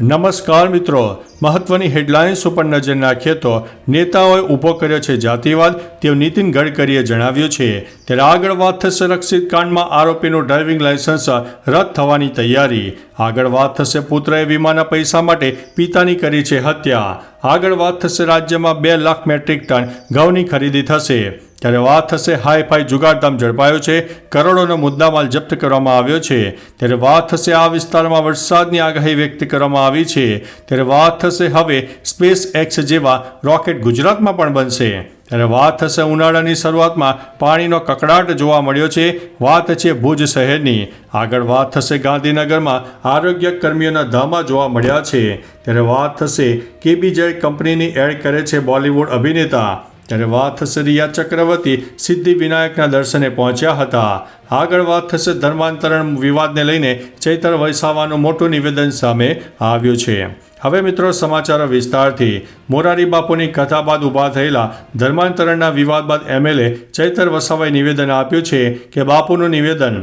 નમસ્કાર મિત્રો. મહત્વની હેડલાઇન્સ ઉપર નજર નાખીએ તો નેતાઓએ ઊભો કર્યો છે જાતિવાદ. તેવું નીતિન ગડકરીએ જણાવ્યું છે ત્યારે આગળ વાત થશે રક્ષિત કાંડમાં આરોપીનું ડ્રાઇવિંગ લાયસન્સ રદ થવાની તૈયારી. આગળ વાત થશે પુત્રએ વીમાના પૈસા માટે પિતાની કરી છે હત્યા. આગળ વાત થશે રાજ્યમાં બે લાખ મેટ્રિક ટન ઘઉંની ખરીદી થશે. ત્યારે વાત થશે હાઈ ફાઈ જુગારધામ ઝડપાયો છે. કરોડોનો મુદ્દામાલ જપ્ત કરવામાં આવ્યો છે. ત્યારે વાત થશે આ વિસ્તારમાં વરસાદની આગાહી વ્યક્ત કરવામાં આવી છે. ત્યારે વાત થશે હવે સ્પેસ એક્સ જેવા રોકેટ ગુજરાતમાં પણ બનશે. ત્યારે વાત થશે ઉનાળાની શરૂઆતમાં પાણીનો કકડાટ જોવા મળ્યો છે. વાત છે ભુજ શહેરની. આગળ વાત થશે ગાંધીનગરમાં આરોગ્ય કર્મીઓના ધામા જોવા મળ્યા છે. ત્યારે વાત થશે કેબીજય કંપનીની એડ કરે છે બોલિવૂડ અભિનેતા. ત્યારે વાત થશે રિયા ચક્રવર્તી સિદ્ધિ વિનાયકના દર્શને પહોંચ્યા હતા આગળ વાત થશે ધર્માંતરણ વિવાદને લઈને ચૈતર વૈસાવાનું મોટું નિવેદન સામે આવ્યું છે હવે મિત્રો સમાચારો વિસ્તારથી મોરારી બાપુની કથા બાદ ઊભા થયેલા ધર્માંતરણના વિવાદ બાદ એમએલએ ચૈતર વસાવાએ નિવેદન આપ્યું છે કે બાપુનું નિવેદન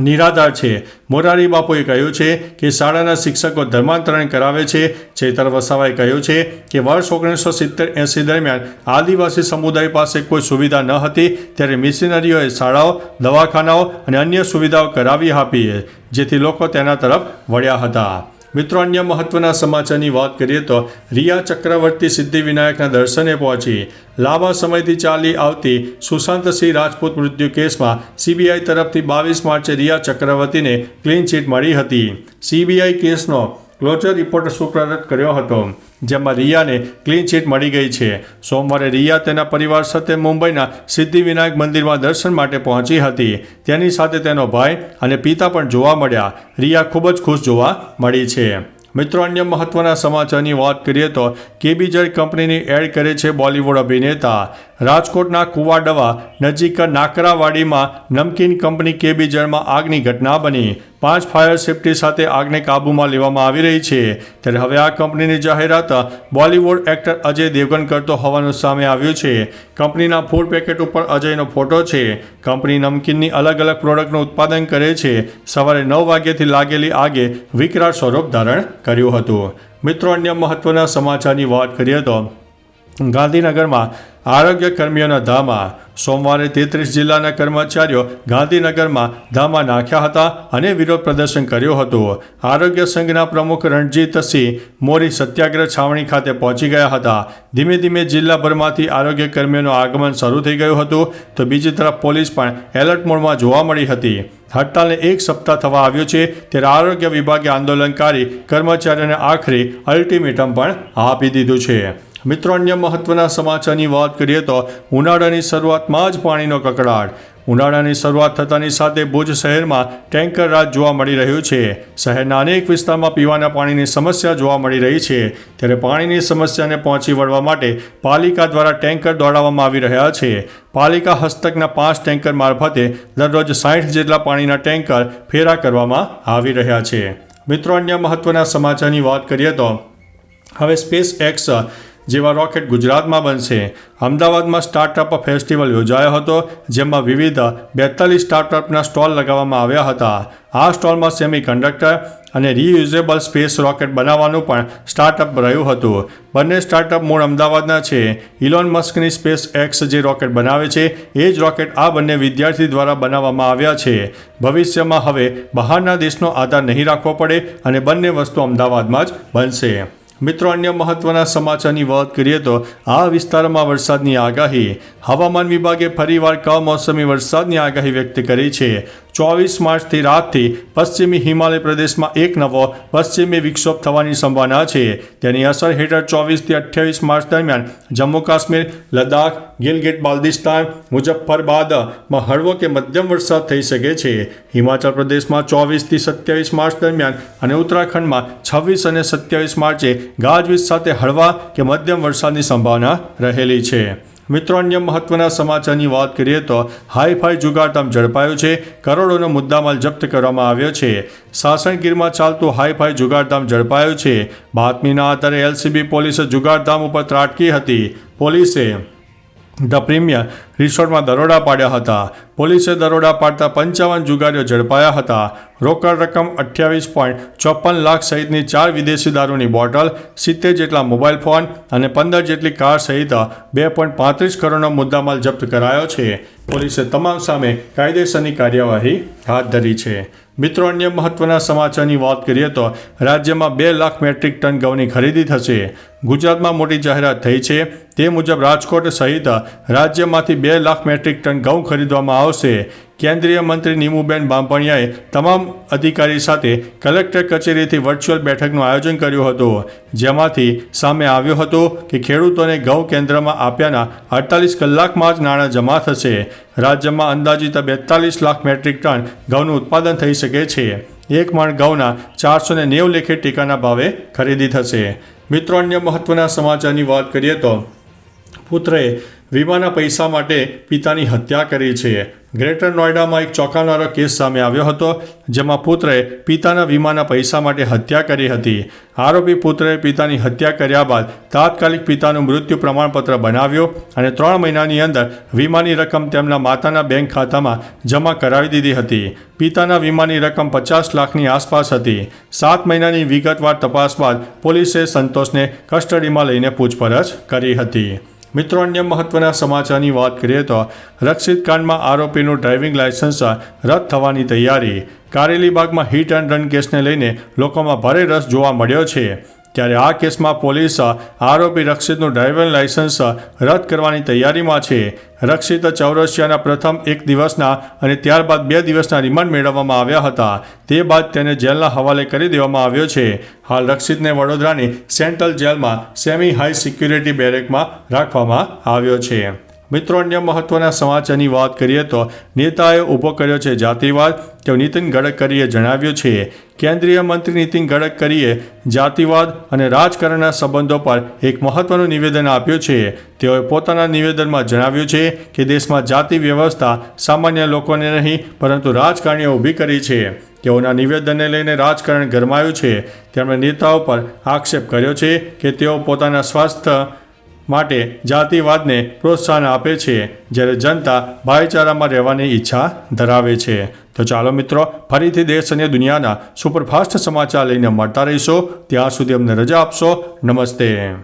નિરાધાર છે. મોરારી બાપુએ કહ્યું છે કે શાળાના શિક્ષકો ધર્માંતરણ કરાવે છે. ચેતર વસાવાએ કહ્યું છે કે વર્ષ ઓગણીસો સિત્તેર એંસી દરમિયાન આદિવાસી સમુદાય પાસે કોઈ સુવિધા ન હતી ત્યારે મિશનરીઓએ શાળાઓ, દવાખાનાઓ અને અન્ય સુવિધાઓ કરાવી આપી, જેથી લોકો તેના તરફ વળ્યા હતા. મિત્રો, અન્ય મહત્વના સમાચારની વાત કરીએ તો રિયા ચક્રવર્તી સિદ્ધિવિનાયકના દર્શને પહોંચી. લાંબા સમયથી ચાલી આવતી સુશાંતસિંહ રાજપૂત મૃત્યુ કેસમાં સીબીઆઈ તરફથી બાવીસ માર્ચે રિયા ચક્રવર્તીને ક્લીન ચીટ મળી હતી. સીબીઆઈ કેસનો ક્લોઝર રિપોર્ટ સુપ્રત કર્યો હતો, જેમાં રિયાને ક્લીન ચીટ મળી ગઈ છે. સોમવારે રિયા તેના પરિવાર સાથે મુંબઈના સિદ્ધિવિનાયક મંદિરમાં દર્શન માટે પહોંચી હતી. તેની સાથે તેનો ભાઈ અને પિતા પણ જોવા મળ્યા. રિયા ખૂબ જ ખુશ જોવા મળી છે. મિત્રો, અન્ય મહત્વના સમાચારની વાત કરીએ તો કેબીજેડ કંપનીની એડ કરે છે બોલિવૂડ અભિનેતા. રાજકોટના કુવાડવા નજીક નાકરાવાડીમાં નમકીન કંપની કેબીજળમાં આગની ઘટના બની. પાંચ ફાયર સેફટી સાથે આગને કાબૂમાં લેવામાં આવી રહી છે. ત્યારે હવે આ કંપનીની જાહેરાત બોલિવૂડ એક્ટર અજય દેવગન કરતો હોવાનું સામે આવ્યું છે. કંપનીના ફૂડ પેકેટ ઉપર અજયનો ફોટો છે. કંપની નમકીનની અલગ અલગ પ્રોડક્ટનું ઉત્પાદન કરે છે. સવારે નવ વાગ્યાથી લાગેલી આગે વિકરાળ સ્વરૂપ ધારણ કર્યું હતું. મિત્રો, અન્ય મહત્વના સમાચારની વાત કરીએ તો ગાંધીનગરમાં આરોગ્ય કર્મીઓના ધામા. સોમવારે તેત્રીસ જિલ્લાના કર્મચારીઓ ગાંધીનગરમાં ધામા નાખ્યા હતા અને વિરોધ પ્રદર્શન કર્યું હતું. આરોગ્ય સંઘના પ્રમુખ રણજીતસિંહ મોરી સત્યાગ્રહ છાવણી ખાતે પહોંચી ગયા હતા. ધીમે ધીમે જિલ્લાભરમાંથી આરોગ્ય કર્મીઓનું આગમન શરૂ થઈ ગયું હતું તો બીજી તરફ પોલીસ પણ એલર્ટ મોડમાં જોવા મળી હતી. હડતાલને એક સપ્તાહ થવા આવ્યો છે ત્યારે આરોગ્ય વિભાગે આંદોલનકારી કર્મચારીઓને આખરી અલ્ટિમેટમ પણ આપી દીધું છે. મિત્રો, અન્ય મહત્વના સમાચારની વાત કરીએ તો ઉનાળાની શરૂઆતમાં જ પાણીનો કકડાટ. ઉનાળાની શરૂઆત થતાની સાથે ભુજ શહેરમાં ટેન્કર રાજ જોવા મળી રહ્યું છે. શહેરના અનેક વિસ્તારમાં પીવાના પાણીની સમસ્યા જોવા મળી રહી છે. ત્યારે પાણીની સમસ્યાને પહોંચી વળવા માટે પાલિકા દ્વારા ટેન્કર દોડાવવામાં આવી રહ્યા છે. પાલિકા હસ્તકના પાંચ ટેન્કર મારફતે દરરોજ સાઠ જેટલા પાણીના ટેન્કર ફેરા કરવામાં આવી રહ્યા છે. મિત્રો, અન્ય મહત્વના સમાચારની વાત કરીએ તો હવે સ્પેસ એક્સ જેવા રોકેટ ગુજરાતમાં બનશે. અમદાવાદમાં સ્ટાર્ટઅપ ફેસ્ટિવલ યોજાયો હતો, જેમાં વિવિધ બેતાલીસ સ્ટાર્ટઅપના સ્ટોલ લગાવવામાં આવ્યા હતા. આ સ્ટોલમાં સેમી કન્ડક્ટર અને રીયુઝેબલ સ્પેસ રોકેટ બનાવવાનું પણ સ્ટાર્ટઅપ રહ્યું હતું. બંને સ્ટાર્ટઅપ મૂળ અમદાવાદના છે. ઇલોન મસ્કની સ્પેસ એક્સ જે રોકેટ બનાવે છે, એ જ રોકેટ આ બંને વિદ્યાર્થી દ્વારા બનાવવામાં આવ્યા છે. ભવિષ્યમાં હવે બહારના દેશનો આધાર નહીં રાખવો પડે અને બંને વસ્તુ અમદાવાદમાં જ બનશે. મિત્રો, અન્ય મહત્વના સમાચારની વાત કરીએ તો આ વિસ્તારમાં વરસાદની આગાહી. હવામાન વિભાગે ફરીવાર કમોસમી વરસાદની આગાહી વ્યક્ત કરી છે. ચોવીસ માર્ચથી રાતથી પશ્ચિમી હિમાલય પ્રદેશમાં એક નવો પશ્ચિમી વિક્ષોભ થવાની સંભાવના છે. તેની અસર હેઠળ ચોવીસથી અઠ્યાવીસ માર્ચ દરમિયાન જમ્મુ કાશ્મીર, લદ્દાખ, ગિલગિટ, બાલ્દિસ્તાન મુઝફ્ફરબાદમાં હળવો કે મધ્યમ વરસાદ થઈ શકે છે. હિમાચલ પ્રદેશમાં ચોવીસથી સત્યાવીસ માર્ચ દરમિયાન અને ઉત્તરાખંડમાં છવ્વીસ અને સત્યાવીસ માર્ચે ગાજવીજ સાથે હળવા કે મધ્યમ વરસાદની સંભાવના રહેલી છે. મિત્રો, અન્ય મહત્વના સમાચારની વાત કરીએ તો હાઈફાઈ જુગારધામ ઝડપાયો છે. કરોડોનો મુદ્દામાલ જપ્ત કરવામાં આવ્યો છે. સાસણગીરમાં ચાલતું હાઈફાઈ જુગારધામ ઝડપાયો છે. બાતમીના આધારે એલસીબી પોલીસે જુગારધામ ઉપર ત્રાટકી હતી. પોલીસે ધ પ્રીમિયર રિસોર્ટમાં દરોડા પાડ્યા હતા. પોલીસે દરોડા પાડતા પંચાવન જુગારીઓ ઝડપાયા હતા. રોકડ રકમ અઠ્યાવીસ પોઈન્ટ ચોપન લાખ સહિતની ચાર વિદેશી દારૂની બોટલ, સિત્તેર જેટલા મોબાઈલ ફોન અને પંદર જેટલી કાર સહિત બે પોઈન્ટ પાંત્રીસ કરોડનો મુદ્દામાલ જપ્ત કરાયો છે. પોલીસે તમામ સામે કાયદેસરની કાર્યવાહી હાથ ધરી છે. મિત્રો, અન્ય મહત્વના સમાચારની વાત કરીએ તો રાજ્યમાં બે લાખ મેટ્રિક ટન ઘઉંની ખરીદી થશે. ગુજરાતમાં મોટી જાહેરાત થઈ છે. તે મુજબ રાજકોટ સહિત રાજ્યમાંથી બે લાખ મેટ્રિક ટન ઘઉં ખરીદવામાં આવશે. કેન્દ્રીય મંત્રી નીમુબેન બાંભણિયાએ તમામ અધિકારી સાથે કલેક્ટર કચેરીથી વર્ચ્યુઅલ બેઠકનું આયોજન કર્યું હતું, જેમાંથી સામે આવ્યું હતું કે ખેડૂતોને ઘઉં કેન્દ્રમાં આપ્યાના અડતાલીસ કલાકમાં જ નાણાં જમા થશે. રાજ્યમાં અંદાજિત બેતાલીસ લાખ મેટ્રિક ટન ઘઉંનું ઉત્પાદન થઈ શકે છે. એક મણ ઘઉંના ચારસો ને નેવું લેખે ટેકાના ભાવે ખરીદી થશે. મિત્રો, અન્ય મહત્વના સમાચારની વાત કરીએ તો પુત્રએ વીમાના પૈસા માટે પિતાની હત્યા કરી છે. ગ્રેટર નોઈડામાં એક ચોંકાવનારો કેસ સામે આવ્યો હતો, જેમાં પુત્રએ પિતાના વીમાના પૈસા માટે હત્યા કરી હતી. આરોપી પુત્રએ પિતાની હત્યા કર્યા બાદ તાત્કાલિક પિતાનું મૃત્યુ પ્રમાણપત્ર બનાવ્યો અને ત્રણ મહિનાની અંદર વીમાની રકમ તેમના માતાના બેંક ખાતામાં જમા કરાવી દીધી હતી. પિતાના વીમાની રકમ પચાસ લાખની આસપાસ હતી. સાત મહિનાની વિગતવાર તપાસ બાદ પોલીસે સંતોષને કસ્ટડીમાં લઈને પૂછપરછ કરી હતી. મિત્રો, અન્ય મહત્વના સમાચારની વાત કરીએ તો રક્ષિત કાંડમાં આરોપીનું ડ્રાઇવિંગ લાયસન્સ રદ થવાની તૈયારી. કારેલીબાગમાં હિટ એન્ડ રન કેસને લઈને લોકોમાં ભારે રસ જોવા મળ્યો છે. ત્યારે આ કેસમાં પોલીસ આરોપી રક્ષિતનું ડ્રાઇવિંગ લાયસન્સ રદ કરવાની તૈયારીમાં છે. રક્ષિત ચૌરસિયાના પ્રથમ એક દિવસના અને ત્યારબાદ બે દિવસના રિમાન્ડ મેળવવામાં આવ્યા હતા. તે બાદ તેને જેલના હવાલે કરી દેવામાં આવ્યો છે. હાલ રક્ષિતને વડોદરાની સેન્ટ્રલ જેલમાં સેમી હાઈ સિક્યુરિટી બેરેકમાં રાખવામાં આવ્યો છે. મિત્રો, અન્ય મહત્વના સમાચારની વાત કરીએ તો નેતાએ ઊભો કર્યો છે જાતિવાદ. તેઓ નીતિન ગડકરીએ જણાવ્યું છે, કેન્દ્રીય મંત્રી નીતિન ગડકરીએ જાતિવાદ અને રાજકારણના સંબંધો પર એક મહત્વનું નિવેદન આપ્યું છે. તેઓએ પોતાના નિવેદનમાં જણાવ્યું છે કે દેશમાં જાતિ વ્યવસ્થા સામાન્ય લોકોને નહીં, પરંતુ રાજકારણીઓ ઊભી કરી છે. તેઓના નિવેદનને લઈને રાજકારણ ગરમાયું છે. તેમણે નેતાઓ પર આક્ષેપ કર્યો છે કે તેઓ પોતાના સ્વાસ્થ્ય માટે જાતિવાદને પ્રોત્સાહન આપે છે, જ્યારે જનતા ભાઈચારામાં રહેવાની ઈચ્છા ધરાવે છે. તો ચાલો મિત્રો, ફરીથી દેશ અને દુનિયાના સુપરફાસ્ટ સમાચાર લઈને મળતા રહીશો. ત્યાં સુધી અમને રજા આપશો. નમસ્તે.